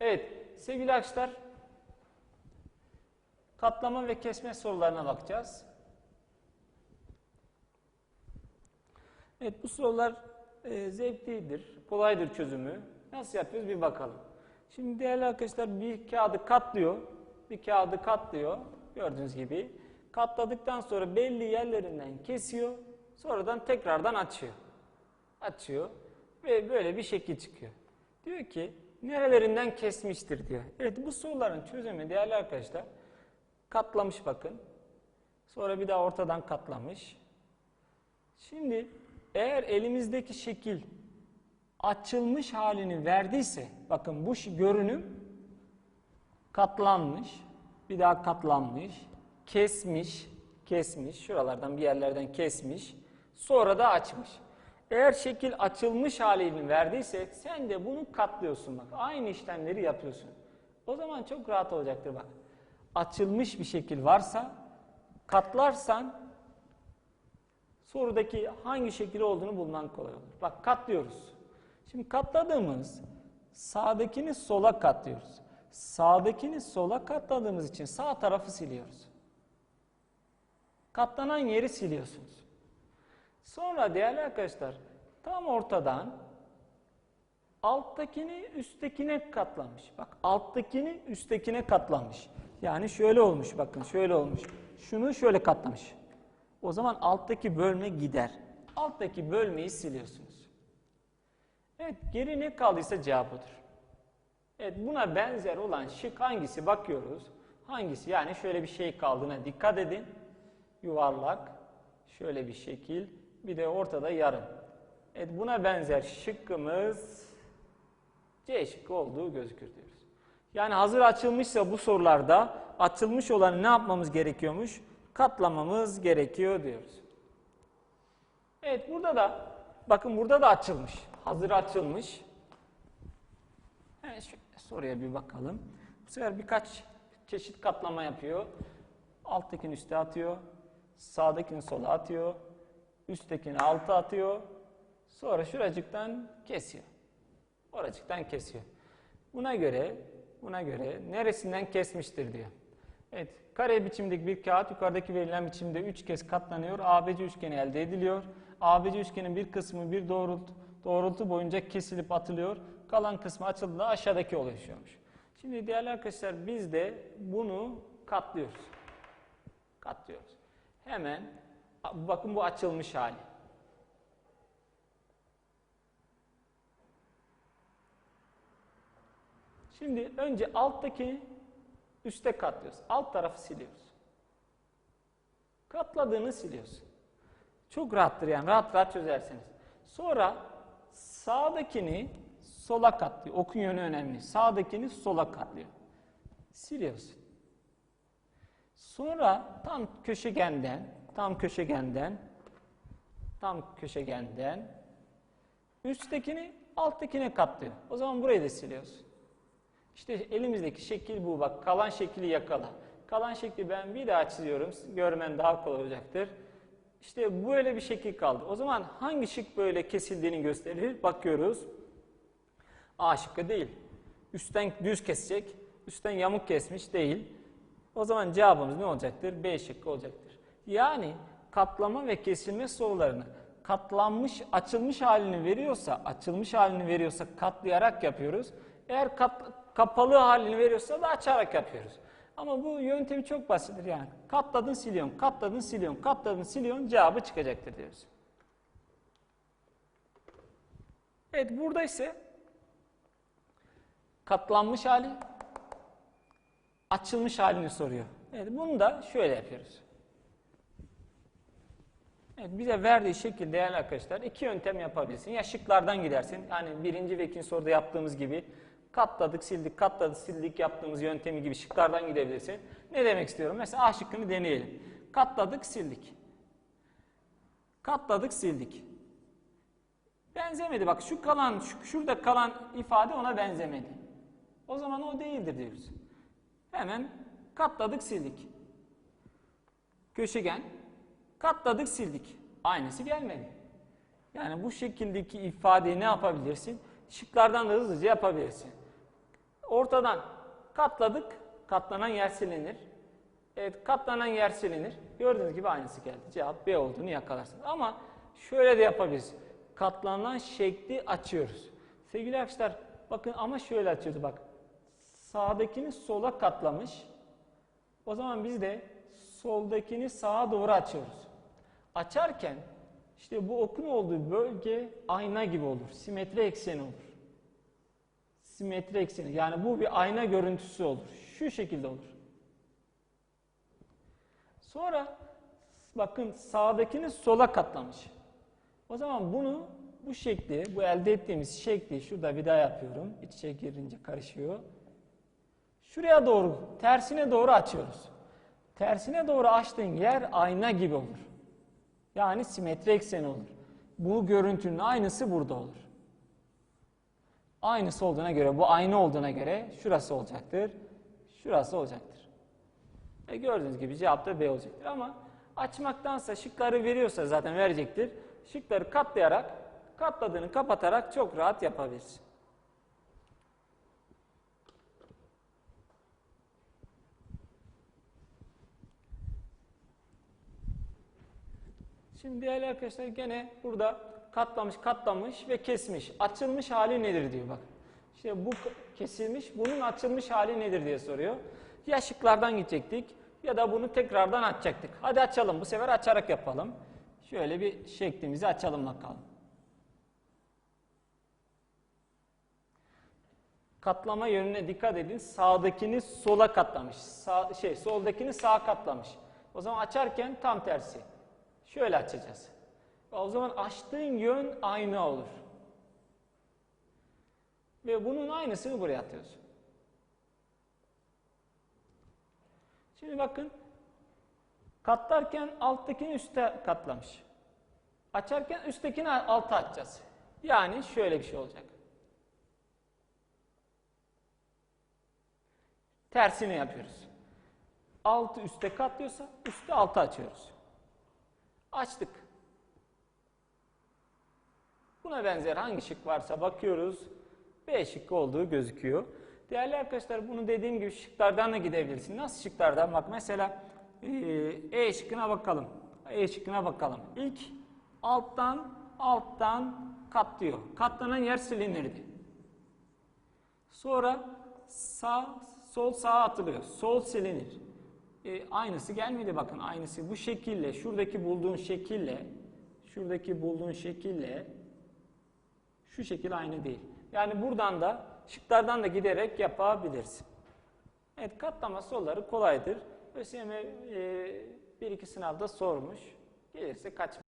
Evet sevgili arkadaşlar katlama ve kesme sorularına bakacağız. Evet bu sorular e, zevklidir, kolaydır çözümü. Nasıl yapıyoruz bir bakalım. Şimdi değerli arkadaşlar bir kağıdı katlıyor. Bir kağıdı katlıyor. Gördüğünüz gibi. Katladıktan sonra belli yerlerinden kesiyor. Sonradan tekrardan açıyor. Açıyor. Ve böyle bir şekil çıkıyor. Diyor ki nerelerinden kesmiştir diyor. Evet bu soruların çözümü değerli arkadaşlar. Katlamış bakın. Sonra bir daha ortadan katlamış. Şimdi eğer elimizdeki şekil açılmış halini verdiyse, bakın bu görünüm katlanmış, bir daha katlanmış, kesmiş, kesmiş, şuralardan bir yerlerden kesmiş, sonra da açmış. Eğer şekil açılmış halini verdiyse sen de bunu katlıyorsun bak. Aynı işlemleri yapıyorsun. O zaman çok rahat olacaktır bak. Açılmış bir şekil varsa katlarsan sorudaki hangi şekil olduğunu bulman kolay olur. Bak katlıyoruz. Şimdi katladığımız sağdakini sola katlıyoruz. Sağdakini sola katladığımız için sağ tarafı siliyoruz. Katlanan yeri siliyorsunuz. Sonra değerli arkadaşlar tam ortadan alttakini üsttekine katlamış. Bak alttakini üsttekine katlamış. Yani şöyle olmuş bakın şöyle olmuş. Şunu şöyle katlamış. O zaman alttaki bölme gider. Alttaki bölmeyi siliyorsunuz. Evet geri ne kaldıysa cevap. Evet buna benzer olan şık hangisi bakıyoruz. Hangisi yani şöyle bir şey kaldığına dikkat edin. Yuvarlak şöyle bir şekil bir de ortada yarım. Evet buna benzer şıkkımız C şıkkı olduğu gözükür diyoruz. Yani hazır açılmışsa bu sorularda açılmış olanı ne yapmamız gerekiyormuş? Katlamamız gerekiyor diyoruz. Evet burada da bakın burada da açılmış. Hazır açılmış. Evet şu soruya bir bakalım. Bu sefer birkaç çeşit katlama yapıyor. Alttakini üste atıyor. Sağdakini sola atıyor. Üsttekini alta atıyor. Sonra şuracıktan kesiyor. Oracıktan kesiyor. Buna göre buna göre neresinden kesmiştir diyor. Evet, kare biçimdeki bir kağıt yukarıdaki verilen biçimde 3 kez katlanıyor. ABC üçgeni elde ediliyor. ABC üçgenin bir kısmı bir doğrultu, doğrultu boyunca kesilip atılıyor. Kalan kısmı açıldığında aşağıdaki oluşuyormuş. Şimdi değerli arkadaşlar biz de bunu katlıyoruz. Katlıyoruz. Hemen bakın bu açılmış hali. Şimdi önce alttakini üste katlıyoruz. Alt tarafı siliyoruz. Katladığını siliyorsun. Çok rahattır yani rahat rahat çözersiniz. Sonra sağdakini sola katlıyor. Okun yönü önemli. Sağdakini sola katlıyor. Siliyorsun. Sonra tam köşegenden, tam köşegenden, tam köşegenden üsttekini alttakine katlıyor. O zaman burayı da siliyorsun. İşte elimizdeki şekil bu. Bak kalan şekli yakala. Kalan şekli ben bir daha çiziyorum. Görmen daha kolay olacaktır. İşte böyle bir şekil kaldı. O zaman hangi şık böyle kesildiğini gösterir? Bakıyoruz. A şıkkı değil. Üstten düz kesecek. Üstten yamuk kesmiş değil. O zaman cevabımız ne olacaktır? B şıkkı olacaktır. Yani katlama ve kesilme sorularını katlanmış, açılmış halini veriyorsa, açılmış halini veriyorsa katlayarak yapıyoruz. Eğer kat, kapalı halini veriyorsa da açarak yapıyoruz. Ama bu yöntemi çok basittir yani. Katladın siliyorsun, katladın siliyorsun, katladın siliyorsun cevabı çıkacaktır diyoruz. Evet burada ise katlanmış hali, açılmış halini soruyor. Evet bunu da şöyle yapıyoruz. Evet, bize verdiği şekilde değerli arkadaşlar iki yöntem yapabilirsin. Ya şıklardan gidersin. Yani birinci ve ikinci soruda yaptığımız gibi katladık, sildik, katladık, sildik yaptığımız yöntemi gibi şıklardan gidebilirsin. Ne demek istiyorum? Mesela A şıkkını deneyelim. Katladık, sildik. Katladık, sildik. Benzemedi. Bak şu kalan, şu, şurada kalan ifade ona benzemedi. O zaman o değildir diyoruz. Hemen katladık, sildik. Köşegen, katladık, sildik. Aynısı gelmedi. Yani bu şekildeki ifadeyi ne yapabilirsin? Şıklardan da hızlıca yapabilirsin. ortadan katladık. Katlanan yer silinir. Evet katlanan yer silinir. Gördüğünüz gibi aynısı geldi. Cevap B olduğunu yakalarsınız. Ama şöyle de yapabiliriz. Katlanan şekli açıyoruz. Sevgili arkadaşlar bakın ama şöyle açıyoruz bak. Sağdakini sola katlamış. O zaman biz de soldakini sağa doğru açıyoruz. Açarken işte bu okun olduğu bölge ayna gibi olur. Simetri ekseni olur. Simetri ekseni. Yani bu bir ayna görüntüsü olur. Şu şekilde olur. Sonra bakın sağdakini sola katlamış. O zaman bunu bu şekli, bu elde ettiğimiz şekli şurada bir daha yapıyorum. İç içe girince karışıyor. Şuraya doğru, tersine doğru açıyoruz. Tersine doğru açtığın yer ayna gibi olur. Yani simetri ekseni olur. Bu görüntünün aynısı burada olur. Aynısı olduğuna göre, bu ayna olduğuna göre şurası olacaktır, şurası olacaktır. E gördüğünüz gibi cevap da B olacaktır ama açmaktansa şıkları veriyorsa zaten verecektir. Şıkları katlayarak, katladığını kapatarak çok rahat yapabilirsin. Şimdi değerli arkadaşlar gene burada katlamış, katlamış ve kesmiş. Açılmış hali nedir diyor bak. İşte bu kesilmiş, bunun açılmış hali nedir diye soruyor. Ya şıklardan gidecektik ya da bunu tekrardan açacaktık. Hadi açalım bu sefer açarak yapalım. Şöyle bir şeklimizi açalım bakalım. Katlama yönüne dikkat edin. Sağdakini sola katlamış. Sağ, şey soldakini sağa katlamış. O zaman açarken tam tersi. Şöyle açacağız. O zaman açtığın yön aynı olur. Ve bunun aynısını buraya atıyoruz. Şimdi bakın. Katlarken alttakini üste katlamış. Açarken üsttekini alta açacağız. Yani şöyle bir şey olacak. Tersini yapıyoruz. Altı üste katlıyorsa üstü alta açıyoruz. Açtık. Buna benzer hangi şık varsa bakıyoruz. B şıkkı olduğu gözüküyor. Değerli arkadaşlar bunu dediğim gibi şıklardan da gidebilirsin. Nasıl şıklardan? Bak mesela e, şıkkına bakalım. E şıkkına bakalım. İlk alttan alttan katlıyor. Katlanan yer silinirdi. Sonra sağ sol sağa atılıyor. Sol silinir. E, aynısı gelmedi bakın aynısı bu şekille şuradaki bulduğun şekille şuradaki bulduğun şekille şu şekil aynı değil. Yani buradan da şıklardan da giderek yapabilirsin. Evet katlama soruları kolaydır. ÖSYM e, bir iki sınavda sormuş. Gelirse kaç